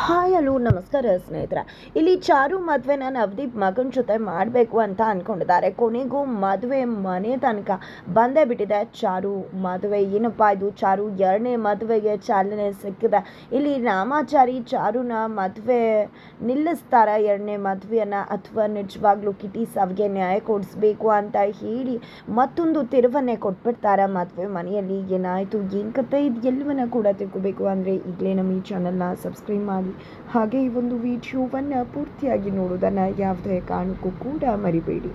Hi, hello, ನಮಸ್ಕಾರ ಸ್ನೇಹಿತರೆ. ಇಲ್ಲಿ ಚಾರು ಮದುವೆನ ನವದೀಪ್ ಮಗನ ಜೊತೆ ಮಾಡಬೇಕು ಅಂತ ಅಂದ್ಕೊಂಡಿದ್ದಾರೆ ಕೊನೆಗೂ ಮದುವೆ ಮನೆ ತನಕ ಬಂದೇ ಬಿಟ್ಟಿದೆ ಚಾರು ಮದುವೆ. ಏನಪ್ಪ ಇದು? ಚಾರು ಎರಡನೇ ಮದುವೆಗೆ ಚಾಲನೆ ಸಿಕ್ಕಿದೆ. ಇಲ್ಲಿ ರಾಮಾಚಾರಿ ಚಾರುನ ಮದುವೆ ನಿಲ್ಲಿಸ್ತಾರ. ಎರಡನೇ ಮದುವೆಯನ್ನು ಅಥವಾ ನಿಜವಾಗ್ಲೂ ಕಿಟಿ ಸಾವಿಗೆ ನ್ಯಾಯ ಕೊಡಿಸ್ಬೇಕು ಅಂತ ಹೇಳಿ ಮತ್ತೊಂದು ತಿರುವನ್ನೇ ಕೊಟ್ಬಿಡ್ತಾರೆ ಮದುವೆ ಮನೆಯಲ್ಲಿ. ಏನಾಯಿತು? ಏನು ಕತೆ? ಇದು ಎಲ್ಲವನ್ನ ಕೂಡ ತಿಳ್ಕೋಬೇಕು. ಅಂದರೆ ಈಗಲೇ ನಮ್ಮ ಈ ಚಾನಲ್ನ ಸಬ್ಸ್ಕ್ರೈಬ್ ಮಾಡಿ. ಹಾಗೆ ಈ ಒಂದು ವಿಡಿಯೋವನ್ನು ಪೂರ್ತಿಯಾಗಿ ನೋಡೋದನ್ನು ಯಾವುದೇ ಕಾರಣಕ್ಕೂ ಕೂಡ ಮರಿಬೇಡಿ.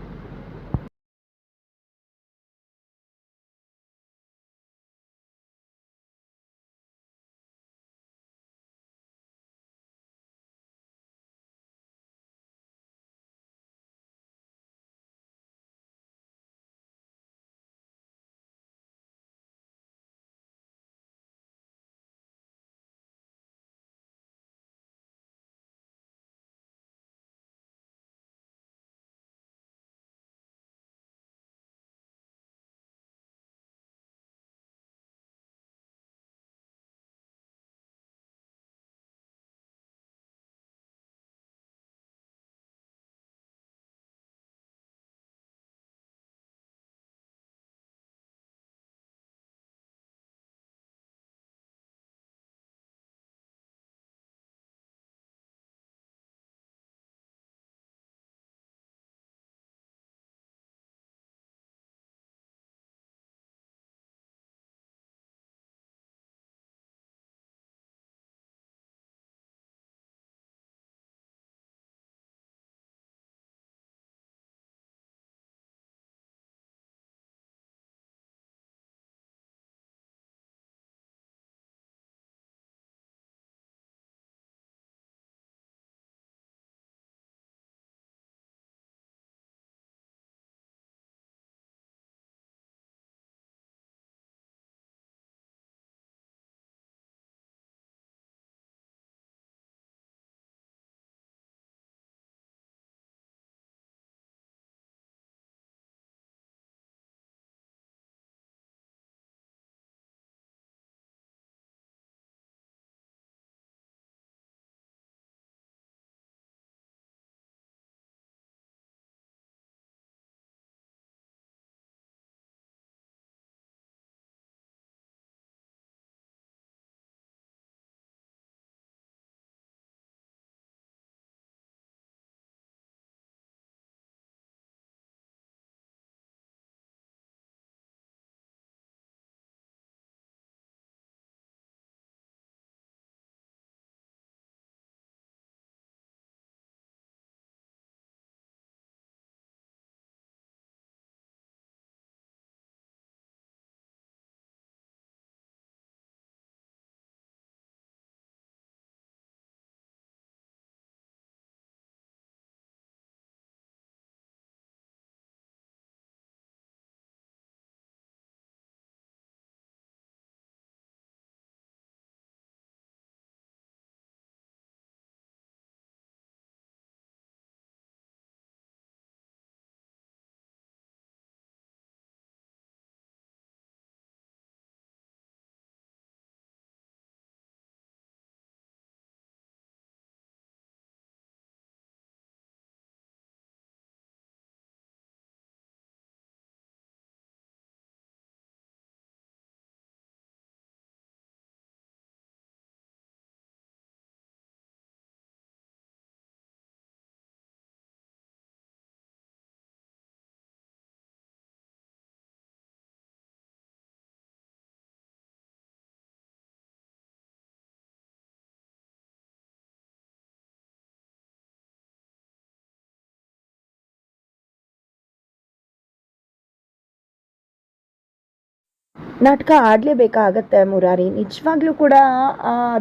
ನಾಟಕ ಆಡಲೇಬೇಕಾಗತ್ತೆ ಮುರಾರಿ? ನಿಜವಾಗ್ಲೂ ಕೂಡ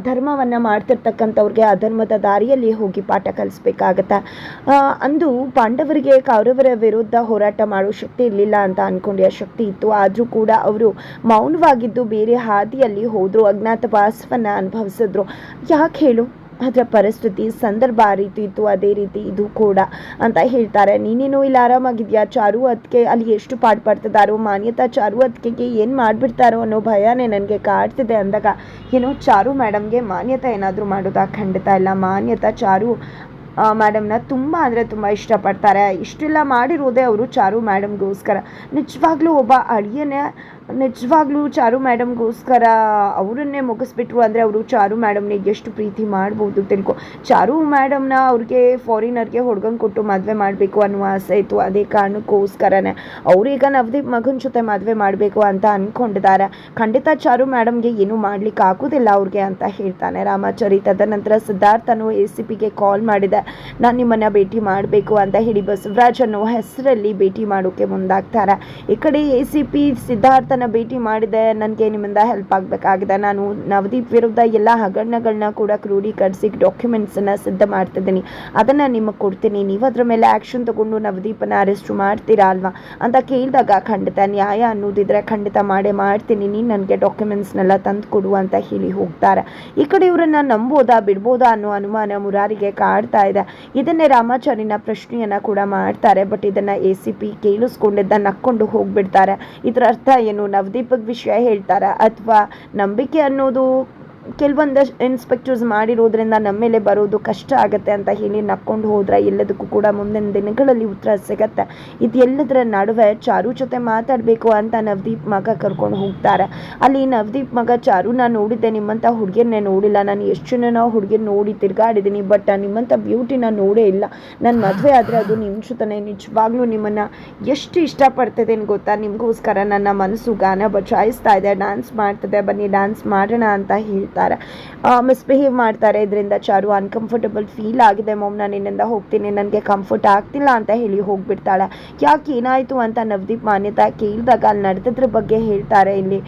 ಧರ್ಮವನ್ನು ಮಾಡ್ತಿರ್ತಕ್ಕಂಥವ್ರಿಗೆ, ಅಧರ್ಮದ ದಾರಿಯಲ್ಲಿ ಹೋಗಿ ಪಾಠ ಕಲಿಸ್ಬೇಕಾಗತ್ತೆ? ಅಂದು ಪಾಂಡವರಿಗೆ ಕೌರವರ ವಿರುದ್ಧ ಹೋರಾಟ ಮಾಡೋ ಶಕ್ತಿ ಇರಲಿಲ್ಲ ಅಂತ ಅನ್ಕೊಂಡೆ ಶಕ್ತಿ ಇತ್ತು. ಆದರೂ ಕೂಡ ಅವರು ಮೌನವಾಗಿದ್ದು ಬೇರೆ ಹಾದಿಯಲ್ಲಿ ಹೋದರು, ಅಜ್ಞಾತವಾಸವನ್ನು ಅನುಭವಿಸಿದ್ರು. ಯಾಕೆ ಹೇಳು? ಅದರ ಪರಿಸ್ಥಿತಿ ಸಂದರ್ಭ ಆ ರೀತಿ ಇತ್ತು, ಅದೇ ರೀತಿ ಇದು ಕೂಡ ಅಂತ ಹೇಳ್ತಾರೆ. ನೀನೇನು ಇಲ್ಲಿ ಆರಾಮಾಗಿದ್ಯಾ? ಚಾರು ಅದಕ್ಕೆ ಅಲ್ಲಿ ಎಷ್ಟು ಪಾಠ ಪಡ್ತಿದ್ದಾರೋ ಮಾನ್ಯತಾ ಚಾರು ಅದಕ್ಕೆ ಏನು ಮಾಡಿಬಿಡ್ತಾರೋ ಅನ್ನೋ ಭಯನೇ ನನಗೆ ಕಾಡ್ತಿದೆ ಅಂದಾಗ, ಏನೋ ಚಾರು ಮೇಡಮ್ಗೆ ಮಾನ್ಯತಾ ಏನಾದರೂ ಮಾಡೋದಾ? ಖಂಡಿತ ಇಲ್ಲ. ಮಾನ್ಯತಾ ಚಾರು ಮೇಡಮ್ನ ತುಂಬ ಅಂದರೆ ತುಂಬ ಇಷ್ಟಪಡ್ತಾರೆ. ಇಷ್ಟೆಲ್ಲ ಮಾಡಿರೋದೇ ಅವರು ಚಾರು ಮೇಡಮ್ಗೋಸ್ಕರ. ನಿಜವಾಗ್ಲೂ ಒಬ್ಬ ಅಳಿಯನೇ ನಿಜವಾಗ್ಲೂ ಚಾರು ಮೇಡಮ್ಗೋಸ್ಕರ ಅವರನ್ನೇ ಮುಗಿಸ್ಬಿಟ್ರು ಅಂದರೆ ಅವರು ಚಾರು ಮೇಡಮ್ನಿಗೆ ಎಷ್ಟು ಪ್ರೀತಿ ಮಾಡ್ಬೋದು ತಿಳ್ಕೊ. ಚಾರು ಮೇಡಮ್ನ ಅವ್ರಿಗೆ ಫಾರಿನರ್ಗೆ ಹುಡ್ಗಂಗೆ ಕೊಟ್ಟು ಮದುವೆ ಮಾಡಬೇಕು ಅನ್ನುವ ಆಸೆ ಇತ್ತು. ಅದೇ ಕಾರಣಕ್ಕೋಸ್ಕರನೇ ಅವರೀಗ ನವದೀಪ್ ಮಗನ ಜೊತೆ ಮದುವೆ ಮಾಡಬೇಕು ಅಂತ ಅಂದ್ಕೊಂಡಿದ್ದಾರೆ ಖಂಡಿತ ಚಾರು ಮೇಡಮ್ಗೆ ಏನೂ ಮಾಡ್ಲಿಕ್ಕೆ ಆಗೋದಿಲ್ಲ ಅವ್ರಿಗೆ ಅಂತ ಹೇಳ್ತಾನೆ ರಾಮಾಚಾರಿ. ತದನಂತರ ಸಿದ್ಧಾರ್ಥನು ಎ ಸಿ ಪಿಗೆ ಕಾಲ್ ಮಾಡಿದೆ. ನಾನು ನಿಮ್ಮನ್ನು ಭೇಟಿ ಮಾಡಬೇಕು ಅಂತ ಹೇಳಿ ಬಸವರಾಜ್ ಅನ್ನೋ ಹೆಸರಲ್ಲಿ ಭೇಟಿ ಮಾಡೋಕ್ಕೆ ಮುಂದಾಗ್ತಾರೆ. ಈ ಕಡೆ ಎ ಸಿ ಪಿ ಸಿದ್ಧಾರ್ಥನ ಭೇಟಿ ಮಾಡಿದೆ. ನನಗೆ ನಿಮ್ಮಿಂದ ಹೆಲ್ಪ್ ಆಗಬೇಕಾಗಿದೆ. ನಾನು ನವದೀಪ್ ವಿರುದ್ಧ ಎಲ್ಲ ಹಗರಣಗಳನ್ನ ಕೂಡ ಕ್ರೋಢೀಕರಿಸಿ ಡಾಕ್ಯುಮೆಂಟ್ಸನ್ನು ಸಿದ್ಧ ಮಾಡ್ತಿದ್ದೀನಿ. ಅದನ್ನು ನಿಮಗೆ ಕೊಡ್ತೀನಿ. ನೀವು ಅದ್ರ ಮೇಲೆ ಆ್ಯಕ್ಷನ್ ತಗೊಂಡು ನವದೀಪನ ಅರೆಸ್ಟ್ ಮಾಡ್ತೀರಾ ಅಲ್ವಾ? ಅಂತ ಕೇಳಿದಾಗ ಖಂಡಿತ ನ್ಯಾಯ ಅನ್ನೋದಿದ್ರೆ ಖಂಡಿತ ಮಾಡೇ ಮಾಡ್ತೀನಿ. ನೀನು ನನಗೆ ಡಾಕ್ಯುಮೆಂಟ್ಸ್ನೆಲ್ಲ ತಂದು ಕೊಡು ಅಂತ ಹೇಳಿ ಹೋಗ್ತಾರೆ. ಈ ಕಡೆ ಇವರನ್ನು ನಂಬೋದಾ ಬಿಡ್ಬೋದಾ ಅನ್ನೋ ಅನುಮಾನ ಮುರಾರಿಗೆ ಕಾಡ್ತಾ ಇದೆ. ಇದನ್ನೇ ರಾಮಾಚಾರಿನ ಪ್ರಶ್ನೆಯನ್ನು ಕೂಡ ಮಾಡ್ತಾರೆ. ಬಟ್ ಇದನ್ನು ಎ ಸಿ ಪಿ ಕೇಳಿಸ್ಕೊಂಡಿದ್ದ ನಕ್ಕೊಂಡು ಹೋಗ್ಬಿಡ್ತಾರೆ. ಇದರ ಅರ್ಥ ಏನು? ನವದೀಪಕ್ ವಿಷಯ ಹೇಳ್ತಾರ? ಅಥವಾ ನಂಬಿಕೆ ಅನ್ನೋದು ಕೆಲವೊಂದಷ್ಟು ಇನ್ಸ್ಪೆಕ್ಟರ್ಸ್ ಮಾಡಿರೋದ್ರಿಂದ ನಮ್ಮ ಮೇಲೆ ಬರೋದು ಕಷ್ಟ ಆಗುತ್ತೆ ಅಂತ ಹೇಳಿ ನಕ್ಕೊಂಡು ಹೋದ್ರೆ ಎಲ್ಲದಕ್ಕೂ ಕೂಡ ಮುಂದಿನ ದಿನಗಳಲ್ಲಿ ಉತ್ತರ ಸಿಗತ್ತೆ. ಎಲ್ಲದರ ನಡುವೆ ಚಾರು ಜೊತೆ ಮಾತಾಡಬೇಕು ಅಂತ ನವದೀಪ್ ಮಗ ಕರ್ಕೊಂಡು ಹೋಗ್ತಾರೆ. ಅಲ್ಲಿ ನವದೀಪ್ ಮಗ ಚಾರು ನಾನು ನೋಡಿದ್ದೆ ನಿಮ್ಮಂಥ ಹುಡುಗಿಯನ್ನೇ ನೋಡಿಲ್ಲ. ನಾನು ಎಷ್ಟು ಜನ ಹುಡುಗಿಯನ್ನ ನೋಡಿ ತಿರ್ಗಾಡಿದ್ದೀನಿ ಬಟ್ ನಿಮ್ಮಂಥ ಬ್ಯೂಟಿನ ನೋಡೇ ಇಲ್ಲ. ನನ್ನ ಮದುವೆ ಆದರೆ ಅದು ನಿಮ್ಮ ಜೊತೆ ನಿಜವಾಗ್ಲೂ ನಿಮ್ಮನ್ನು ಎಷ್ಟು ಇಷ್ಟಪಡ್ತಿದ್ದೇನೆ ಗೊತ್ತಾ? ನಿಮಗೋಸ್ಕರ ನನ್ನ ಮನಸ್ಸು ಗಾನ ಬಚಾಯಿಸ್ತಾ ಇದೆ. ಡ್ಯಾನ್ಸ್ ಮಾಡ್ತಿದೆ, ಬನ್ನಿ ಡ್ಯಾನ್ಸ್ ಮಾಡೋಣ ಅಂತ ಹೇಳ್ತಾರೆ ಮಿಸ್ಬಿಹೇವ್ ಮಾಡ್ತಾರೆ. ಇದರಿಂದ ಚಾರು ಅನ್ಕಂಫರ್ಟಬಲ್ ಫೀಲ್ ಆಗಿದೆ. ಮೊಮ್ ನಾನು ನಿನ್ನಿಂದ ಹೋಗ್ತೀನಿ. ನನಗೆ ಕಂಫರ್ಟ್ ಆಗ್ತಿಲ್ಲ ಅಂತ ಹೇಳಿ ಹೋಗ್ಬಿಡ್ತಾಳೆ. ಯಾಕೆ ಏನಾಯಿತು ಅಂತ ನವದೀಪ್ ಮಾನ್ಯತಾ ಕೇಳಿದಾಗ ಅಲ್ಲಿ ನಡೆದಿದ್ರ ಬಗ್ಗೆ ಹೇಳ್ತಾರೆ ಇಲ್ಲಿ.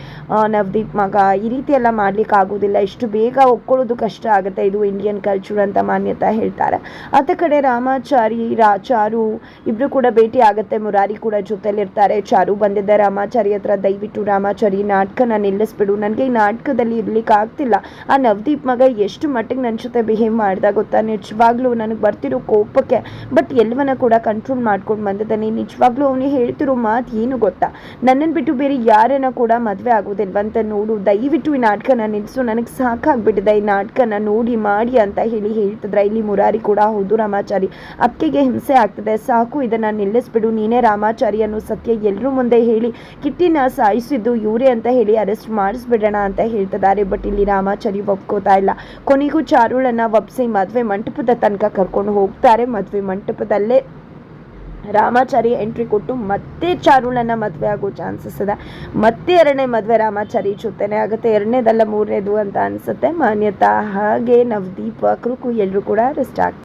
ನವದೀಪ್ ಮಗ, ಈ ರೀತಿ ಎಲ್ಲ ಮಾಡ್ಲಿಕ್ಕೆ ಆಗೋದಿಲ್ಲ. ಇಷ್ಟು ಬೇಗ ಒಪ್ಕೊಳ್ಳೋದು ಕಷ್ಟ ಆಗುತ್ತೆ. ಇದು ಇಂಡಿಯನ್ ಕಲ್ಚರ್ ಅಂತ ಮಾನ್ಯತಾ ಹೇಳ್ತಾರೆ. ಅದ ಕಡೆ ರಾಮಾಚಾರಿ, ರಾ, ಚಾರು ಇಬ್ರು ಕೂಡ ಭೇಟಿ ಆಗುತ್ತೆ. ಮುರಾರಿ ಕೂಡ ಜೊತೆಲಿರ್ತಾರೆ. ಚಾರು ಬಂದಿದ್ದ ರಾಮಾಚಾರಿ ಹತ್ರ ದಯವಿಟ್ಟು ರಾಮಾಚಾರಿ ನಾಟಕನ ನಿಲ್ಲಿಸ್ಬಿಡು. ನನಗೆ ಈ ನಾಟಕದಲ್ಲಿ ಇರ್ಲಿಕ್ಕೆ ಆಗ್ತಿಲ್ಲ ಆ ನವದೀಪ್ ಮಗ ಎಷ್ಟು ಮಟ್ಟಿಗೆ ನನ್ನ ಜೊತೆ ಬಿಹೇವ್ ಮಾಡ್ದ ಗೊತ್ತಾ? ನಿಜವಾಗ್ಲೂ ನನಗೆ ಬರ್ತಿರೋ ಕೋಪಕ್ಕೆ ಬಟ್ ಎಲ್ಲವನ್ನ ಕೂಡ ಕಂಟ್ರೋಲ್ ಮಾಡ್ಕೊಂಡು ಬಂದಿದ್ದಾನೆ. ನಿಜವಾಗ್ಲೂ ಅವನಿಗೆ ಹೇಳ್ತಿರೋ ಮಾತು ಏನು ಗೊತ್ತಾ? ನನ್ನನ್ನು ಬಿಟ್ಟು ಬೇರೆ ಯಾರನ್ನ ಕೂಡ ಮದುವೆ ಆಗೋದಿಲ್ವಂತ ನೋಡು. ದಯವಿಟ್ಟು ಈ ನಾಟಕನ ನಿಲ್ಲಿಸು ನನಗೆ ಸಾಕಾಗ್ಬಿಟ್ಟಿದೆ ಈ ನಾಟಕನ ನೋಡಿ ಮಾಡಿ ಅಂತ ಹೇಳಿ ಹೇಳ್ತಿದ್ರ. ಇಲ್ಲಿ ಮುರಾರಿ ಕೂಡ, ಹೌದು ರಾಮಾಚಾರಿ, ಅಕ್ಕಿಗೆ ಹಿಂಸೆ ಆಗ್ತದೆ. ಸಾಕು, ಇದನ್ನ ನಿಲ್ಲಿಸ್ಬಿಡು. ನೀನೇ ರಾಮಾಚಾರಿ ಅನ್ನೋ ಸತ್ಯ ಎಲ್ಲರೂ ಮುಂದೆ ಹೇಳಿ, ಕಿಟ್ಟಿನ ಸಾಯಿಸಿದ್ದು ಇವರೇ ಅಂತ ಹೇಳಿ ಅರೆಸ್ಟ್ ಮಾಡಿಸ್ಬಿಡೋಣ ಅಂತ ಹೇಳ್ತಿದ್ದಾರೆ. ಬಟ್ ಇಲ್ಲಿ ರಾಮಾಚಾರಿ ಒಪ್ಕೋತಾ ಇಲ್ಲ. ಕೊನೆಗೂ ಚಾರುಳನ್ನ ಒಪ್ಸಿ ಮದುವೆ ಮಂಟಪದ ತನಕ ಕರ್ಕೊಂಡು ಹೋಗ್ತಾರೆ. ಮದುವೆ ಮಂಟಪದಲ್ಲೇ ರಾಮಾಚಾರಿ ಎಂಟ್ರಿ ಕೊಟ್ಟು ಮತ್ತೆ ಚಾರುಳನ್ನ ಮದುವೆ ಆಗೋ ಚಾನ್ಸಸ್ ಇದೆ. ಮತ್ತೆ ಎರಡನೇ ಮದುವೆ ರಾಮಾಚಾರಿ ಜೊತೆನೆ ಆಗುತ್ತೆ. ಎರಡನೇದಲ್ಲ ಮೂರನೇದು ಅಂತ ಅನ್ಸುತ್ತೆ. ಮಾನ್ಯತಾ ಹಾಗೆ ನವದೀಪ, ಕೃಕು ಎಲ್ಲರೂ ಕೂಡ ರೆಸ್ಟ್ ಆಗ್ತಾರೆ.